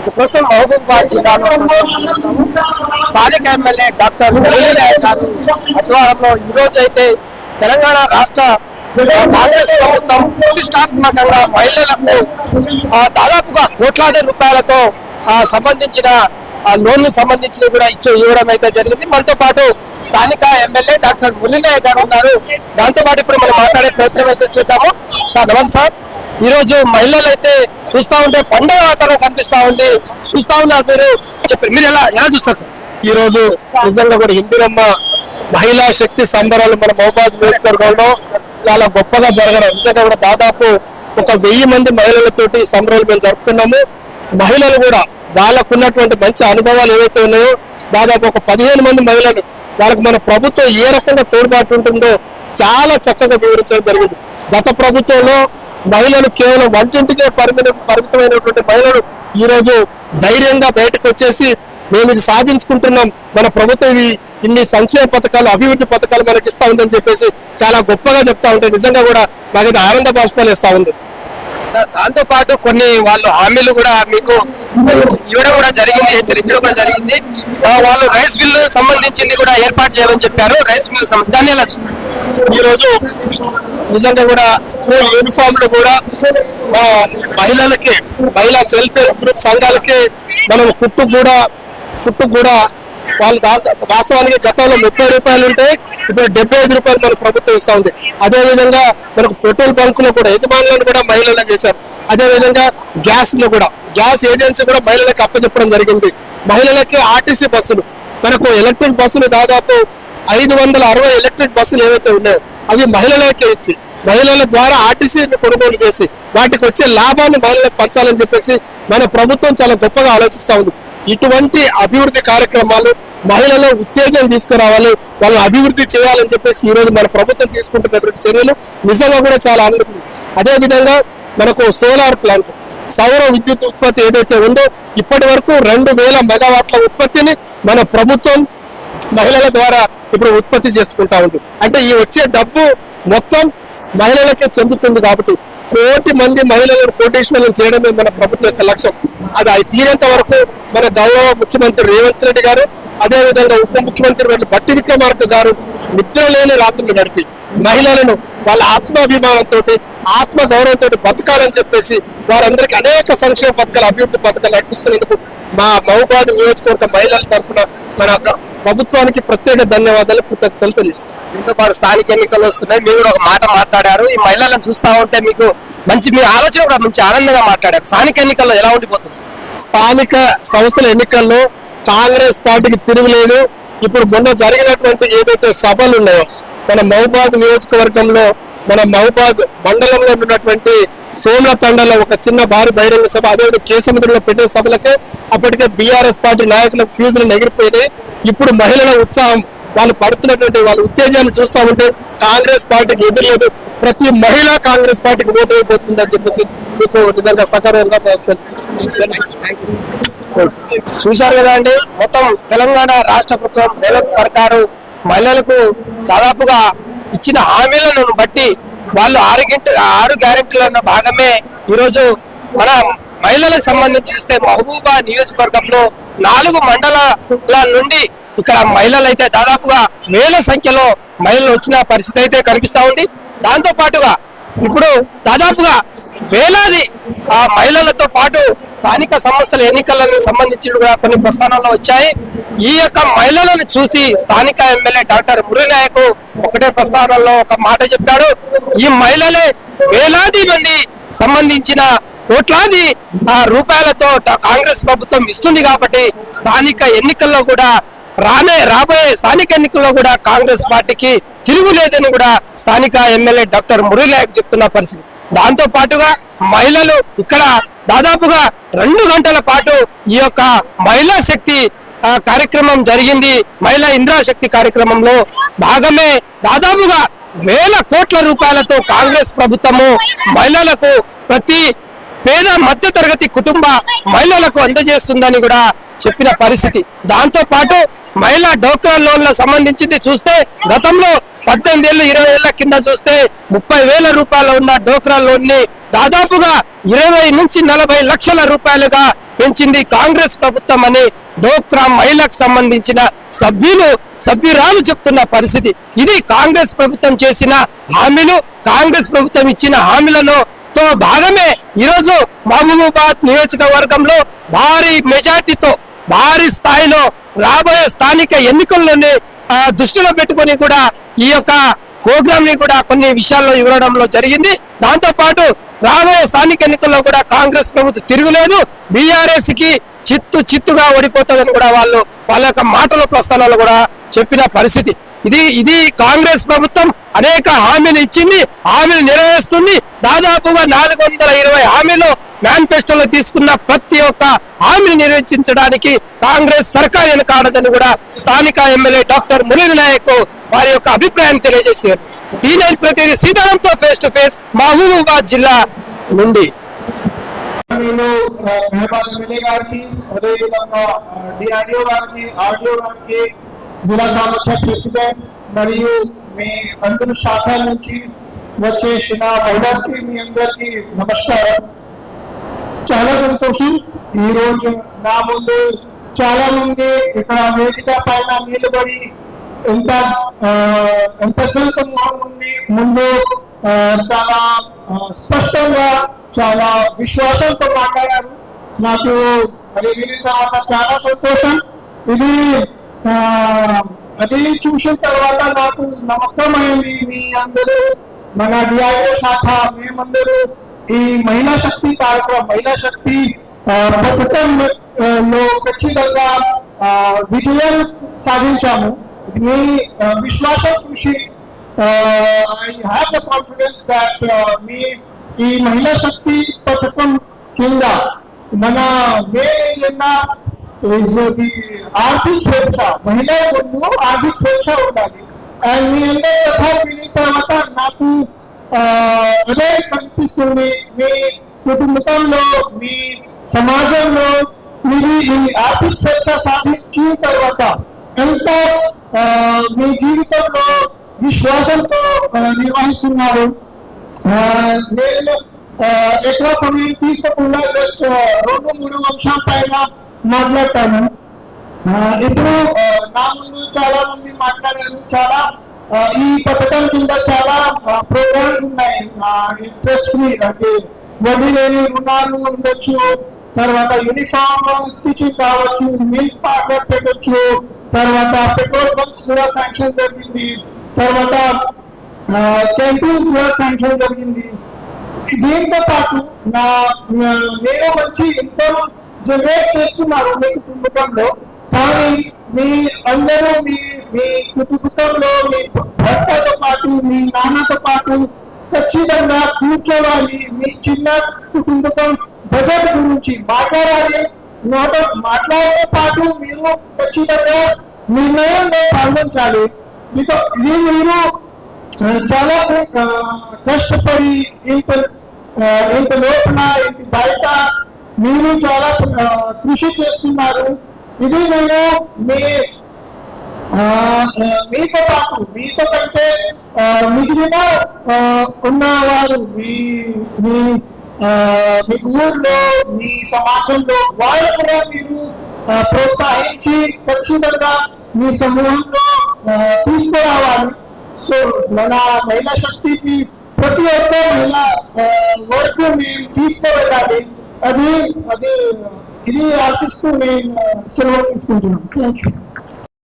ఇక ప్రస్తుతం మహబూబాబాద్ జిల్లాలో స్థానిక ఎమ్మెల్యే డాక్టర్ మురళీనాయ్ గారు ఆధ్వర్యంలో ఈ రోజు అయితే తెలంగాణ రాష్ట్ర కాంగ్రెస్ ప్రభుత్వం ప్రతిష్టాత్మకంగా మహిళలకు దాదాపుగా కోట్లాది రూపాయలతో సంబంధించిన ఆ లోన్ సంబంధించి కూడా ఇచ్చి ఇవ్వడం అయితే జరిగింది. మనతో పాటు స్థానిక ఎమ్మెల్యే డాక్టర్ మురళీనాయ్ గారు ఉన్నారు. దాంతో పాటు ఇప్పుడు మనం మాట్లాడే ప్రయత్నం అయితే చేద్దాము. సార్ నమస్తే సార్. ఈరోజు మహిళలు అయితే చూస్తా ఉంటే పండుగ వాతావరణం కనిపిస్తా ఉంది. చూస్తా ఉన్నారు మీరు. చెప్పారు మీరు ఎలా ఎలా చూస్తారు సార్? ఈరోజు నిజంగా కూడా హిందూరమ్మ మహిళా శక్తి సంబరాలు మన మహబాద్ నియోజకవర్గంలో చాలా గొప్పగా జరగడం. నిజంగా కూడా దాదాపు ఒక వెయ్యి మంది మహిళలతోటి సంబరాలు మేము జరుపుకున్నాము. మహిళలు కూడా వాళ్ళకు ఉన్నటువంటి మంచి అనుభవాలు ఏవైతే ఉన్నాయో దాదాపు ఒక పదిహేను మంది మహిళలు వాళ్ళకి మన ప్రభుత్వం ఏ రకంగా తోడ్పాటు ఉంటుందో చాలా చక్కగా వివరించడం జరిగింది. గత ప్రభుత్వంలో మహిళలు కేవలం వంటింటికే పరిమిత పరిమితమైనటువంటి మహిళలు ఈ రోజు ధైర్యంగా బయటకు వచ్చేసి మేము ఇది సాధించుకుంటున్నాం. మన ప్రభుత్వం ఇది ఇన్ని సంక్షేమ పథకాలు అభివృద్ధి పథకాలు మనకి ఇస్తా ఉందని చెప్పేసి చాలా గొప్పగా చెప్తా ఉంటే నిజంగా కూడా ఇది ఆనంద బాష్పాలు ఇస్తా ఉంది. సార్ దాంతో పాటు కొన్ని వాళ్ళు హామీలు కూడా మీకు ఇవ్వడం కూడా జరిగింది హెచ్చరించడం కూడా జరిగింది. వాళ్ళు రైస్ బిల్లు సంబంధించింది కూడా ఏర్పాటు చేయమని చెప్పారు. రైస్ బిల్లు సంబంధించి దాన్ని ఎలా? ఈ రోజు నిజంగా కూడా స్కూల్ యూనిఫామ్లో కూడా మా మహిళలకి మహిళా సెల్ఫ్ హెల్ప్ గ్రూప్ సంఘాలకి మనం కుట్టు కూడా కుట్టు కూడా వాళ్ళు దాస్- వాస్తవానికి గతంలో ముప్పై రూపాయలు ఉంటే ఇప్పుడు డెబ్బై ఐదు రూపాయలు మన ప్రభుత్వం ఇస్తా ఉంది. అదేవిధంగా మనకు పెట్రోల్ బంకులో కూడా యజమానులను కూడా మహిళలు చేశారు. అదే విధంగా గ్యాస్లో కూడా గ్యాస్ ఏజెన్సీ కూడా మహిళలకు అప్పచెప్పడం జరిగింది. మహిళలకి ఆర్టీసీ బస్సులు. మనకు ఎలక్ట్రిక్ బస్సులు దాదాపు ఐదు వందల అరవై ఎలక్ట్రిక్ బస్సులు ఏవైతే ఉన్నాయో అవి మహిళలకే ఇచ్చి మహిళల ద్వారా ఆర్టీసీని కొనుగోలు చేసి వాటికి వచ్చే లాభాన్ని మహిళలకు పంచాలని చెప్పేసి మన ప్రభుత్వం చాలా గొప్పగా ఆలోచిస్తా ఉంది. ఇటువంటి అభివృద్ధి కార్యక్రమాలు మహిళల ఉత్తేజం తీసుకురావాలి వాళ్ళని అభివృద్ధి చేయాలని చెప్పేసి ఈరోజు మన ప్రభుత్వం తీసుకుంటున్నటువంటి చర్యలు నిజంగా కూడా చాలా అందుకుంది అదేవిధంగా మనకు సోలార్ ప్లాంట్ సౌర విద్యుత్ ఉత్పత్తి ఏదైతే ఉందో ఇప్పటి వరకు రెండు వేల మెగావాట్ల ఉత్పత్తిని మన ప్రభుత్వం మహిళల ద్వారా ఇప్పుడు ఉత్పత్తి చేసుకుంటా ఉంది. అంటే ఈ వచ్చే డబ్బు మొత్తం మహిళలకే చెందుతుంది కాబట్టి కోటి మంది మహిళలను కోటేశ్వరం చేయడమే మన ప్రభుత్వం యొక్క లక్ష్యం. అది అది తీరేంత వరకు మన గౌరవ ముఖ్యమంత్రి రేవంత్ రెడ్డి గారు అదే విధంగా ఉప ముఖ్యమంత్రి బట్టి విక్రమార్క గారు నిద్ర లేని రాత్రులు గడిపి మహిళలను వాళ్ళ ఆత్మాభిమానంతో ఆత్మ గౌరవంతో బతకాలని చెప్పేసి వారందరికీ అనేక సంక్షేమ పథకాలు అభివృద్ధి పథకాలు నడిపిస్తున్నందుకు మా మహబాద్ నియోజకవర్గ మహిళల తరఫున మన ప్రభుత్వానికి ప్రత్యేక ధన్యవాదాలు కృతజ్ఞతలు తెలియజేస్తాం. దీంతో పాటు స్థానిక ఎన్నికలు వస్తున్నాయి? మీరు కూడా ఒక మాట మాట్లాడారు. ఈ మహిళలను చూస్తా ఉంటే మీకు మంచి మీ ఆలోచన కూడా మంచి ఆనందంగా మాట్లాడారు. స్థానిక ఎన్నికల్లో ఎలా ఉండిపోతుంది? స్థానిక సంస్థల ఎన్నికల్లో కాంగ్రెస్ పార్టీకి తిరుగులేదు. ఇప్పుడు మొన్న జరిగినటువంటి ఏదైతే సభలు ఉన్నాయో మన మహబాద్ నియోజకవర్గంలో మన మహబాద్ మండలంలో ఉన్నటువంటి సోమల తండలో ఒక చిన్న భారీ బహిరంగ సభ అదేవిధంగా కేసముద్రంలో పెట్టిన సభలకే అప్పటికే బీఆర్ఎస్ పార్టీ నాయకులకు ఫ్యూజులు ఎగిరిపోయినాయి ఇప్పుడు మహిళల ఉత్సాహం వాళ్ళు పడుతున్నటువంటి వాళ్ళ ఉత్తేజాన్ని చూస్తా ఉంటే కాంగ్రెస్ పార్టీకి ఎదురులేదు. ప్రతి మహిళ కాంగ్రెస్ పార్టీకి ఓటు అయిపోతుంది అని చెప్పేసి మీకు నిజంగా సకారంగా చూశారు కదా అండి మొత్తం తెలంగాణ రాష్ట్ర ప్రభుత్వం రేవంత్ సర్కారు మహిళలకు దాదాపుగా ఇచ్చిన హామీలను బట్టి వాళ్ళు ఆరు గంట ఆరు గ్యారెంటీల భాగమే ఈరోజు మన మహిళలకు సంబంధించి చూస్తే మహబూబా నియోజకవర్గంలో నాలుగు మండలాల నుండి ఇక్కడ మహిళలు అయితే దాదాపుగా వేల సంఖ్యలో మహిళలు వచ్చిన పరిస్థితి అయితే కనిపిస్తా ఉంది. దాంతో పాటుగా ఇప్పుడు దాదాపుగా వేలాది ఆ మహిళలతో పాటు స్థానిక సంస్థల ఎన్నికలకు సంబంధించి కూడా కొన్ని ప్రస్థానాల్లో వచ్చాయి. ఈ యొక్క మహిళలను చూసి స్థానిక ఎమ్మెల్యే డాక్టర్ మురినాయక్ ఒకటే ప్రస్థానంలో ఒక మాట చెప్పాడు. ఈ మహిళలే వేలాది మంది సంబంధించిన కోట్లాది ఆ, రూపాయలతో కాంగ్రెస్ ప్రభుత్వం ఇస్తుంది కాబట్టి స్థానిక ఎన్నికల్లో కూడా రానే రాబోయే స్థానిక ఎన్నికల్లో కూడా కాంగ్రెస్ పార్టీకి తిరుగులేదని కూడా స్థానిక ఎమ్మెల్యే డాక్టర్ మురళీనాయక్ చెప్తున్న పరిస్థితి. దాంతో పాటుగా మహిళలు ఇక్కడ దాదాపుగా రెండు గంటల పాటు ఈ యొక్క మహిళా శక్తి కార్యక్రమం జరిగింది. మహిళా ఇంద్రాశక్తి కార్యక్రమంలో భాగమే దాదాపుగా వేల కోట్ల రూపాయలతో కాంగ్రెస్ ప్రభుత్వము మహిళలకు ప్రతి పేద మధ్య తరగతి కుటుంబ మహిళలకు అందజేస్తుందని కూడా చెప్పిన పరిస్థితి. దాంతో పాటు మహిళా డోక్రా లోన్ల సంబంధించింది చూస్తే గతంలో పద్దెనిమిది ఏళ్ళు ఇరవై ఏళ్ళ కింద చూస్తే ముప్పై వేల రూపాయలు ఉన్న డోక్రా లోన్ని దాదాపుగా ఇరవై నుంచి నలభై లక్షల రూపాయలుగా పెంచింది కాంగ్రెస్ ప్రభుత్వం అని డోక్రా మహిళకు సంబంధించిన సభ్యులు సభ్యురాలు చెప్తున్న పరిస్థితి. ఇది కాంగ్రెస్ ప్రభుత్వం చేసిన హామీలు కాంగ్రెస్ ప్రభుత్వం ఇచ్చిన హామీలను తో భాగమే ఈరోజు మహబూబాబాద్ నియోజకవర్గంలో భారీ మెజార్టీతో భారీ స్థాయిలో రాబోయే స్థానిక ఎన్నికల్లోనే దృష్టిలో పెట్టుకొని కూడా ఈ యొక్క ప్రోగ్రామ్ని కూడా కొన్ని విషయాల్లో ఇవ్వడంలో జరిగింది. దాంతో పాటు రాబోయే స్థానిక ఎన్నికల్లో కూడా కాంగ్రెస్ ప్రభుత్వం తిరుగులేదు. బీఆర్ఎస్కి చిత్తు చిత్తుగా ఓడిపోతుందని కూడా వాళ్ళు వాళ్ళ యొక్క మాటల ప్రస్థానాలు కూడా చెప్పిన పరిస్థితి. ఇది ఇది కాంగ్రెస్ ప్రభుత్వం అనేక హామీలు ఇచ్చింది హామీలు నెరవేరుస్తుంది. దాదాపుగా నాలుగు వందల ఇరవై హామీలు మేనిఫెస్టోలో తీసుకున్న ప్రతి ఒక్క హామీని నిర్వహించడానికి కాంగ్రెస్ సర్కార్ వెనకాడదని కూడా స్థానిక ఎమ్మెల్యే డాక్టర్ మురళి నాయక్ వారి యొక్క అభిప్రాయాన్ని తెలియజేశారు. టీ నైన్ ప్రతినిధి సీతారాంతో ఫేస్ టు ఫేస్ మహబూబాబాద్ జిల్లా నుండి. నేను ఆ, ఎమ్మెల్యే గారికి అదేవిధంగా డిఆర్డిఓ గారికి ఆర్డిఓ గారికి జిల్లా కామాఖ్య ప్రెసిడెంట్ మరియు మీ అందరు శాఖల నుంచి వచ్చేసిన మహిళలకి మీ అందరికి నమస్కారం. చాలా సంతోషం. ఈ రోజు నా ముందు చాలా మంది ఇక్కడ వేదిక పైన నిలబడి ఎంత ఎంత జనసమూహం ఉంది ముందు చాలా స్పష్టంగా చాలా విశ్వాసంతో మాట్లాడారు. నాకు అది విని తర్వాత చాలా సంతోషం. ఇది ఆ, అది చూసిన తర్వాత నాకు నమ్మకమైంది మీ అందరూ మన డిఆర్ఓ శాఖ మేమందరూ ఈ మహిళా శక్తి కార్యక్రమం మహిళా శక్తి ఆ, పథకం ఆ, లో ఖచ్చితంగా ఆ, విజయం సాధించాము ఇది మీ ఆ, విశ్వాసం చూసి I have the confidence that మీ ఈ మహిళా శక్తి పథకం కింద మన మెయిన్ ఏజెండా is the ఆర్థిక స్వేచ్ఛ మహిళా ముందు ఆర్థిక స్వేచ్ఛ ఉండాలి అండ్ మీ అందరి కథ విని తర్వాత నాకు ఆ, అదే కనిపిస్తుంది మీ కుటుంబంలో మీ సమాజంలో మీరు ఈ ఆర్థిక స్వేచ్ఛ సాధించిన తర్వాత ఎంత ఆ, మీ జీవితంలో విశ్వాసంతో ఆ, నిర్వహిస్తున్నారు ఆ, నేను ఆ, ఎక్కువ సమయం తీసుకోకుండా జస్ట్ రెండు మూడు అంశాల పైన మాట్లాడతాను ఆ, ఇప్పుడు నా ముందు చాలా మంది మాట్లాడారు. చాలా ఈ పథకం కింద చాలా ప్రోగ్రామ్స్ ఉన్నాయి. ఇంట్రెస్ట్ ఫ్రీ అంటే వడ్డీ లేని రుణాలు ఉండొచ్చు. తర్వాత యూనిఫామ్ స్టిచింగ్ కావచ్చు మిల్క్ పార్లర్ పెట్టొచ్చు. తర్వాత పెట్రోల్ బంక్స్ కూడా శాంక్షన్ జరిగింది. తర్వాత క్యాంటీన్స్ కూడా శాంక్షన్ జరిగింది. దీంతో పాటు నా నేను మంచి ఎంతో జనరేట్ చేస్తున్నారు. మీ కుటుంబంలో కానీ మీ అందరూ మీ మీ కుటుంబంలో మీ భర్తతో పాటు మీ నాన్నతో పాటు ఖచ్చితంగా కూర్చోవాలి. మీ చిన్న కుటుంబం బడ్జెట్ గురించి మాట్లాడాలి. నోట మాట్లాడే పాటు మీరు ఖచ్చితంగా నిర్ణయంలో పాల్గొంచాలి. బికా- ఇది మీరు ఆ, చాలా ఆ, కష్టపడి ఇంత ఆ, ఇంత లోపల ఇంత బయట మీరు చాలా ఆ, కృషి చేస్తున్నారు. ఇది నేను మీ మీతో పాటు మీతో కంటే మిగిలిన ఆ, ఉన్నవారు మీ మీ మీ ఊర్లో మీ సమాజంలో వాళ్ళు కూడా మీరు ప్రోత్సహించి ఖచ్చితంగా మీ సమూహంలో తీసుకురావాలి. సో మన మహిళా శక్తికి ప్రతి ఒక్క మహిళ వరకు మేము తీసుకువెళ్ళాలి అది అది He assists me in uh, several institutions. Thank you.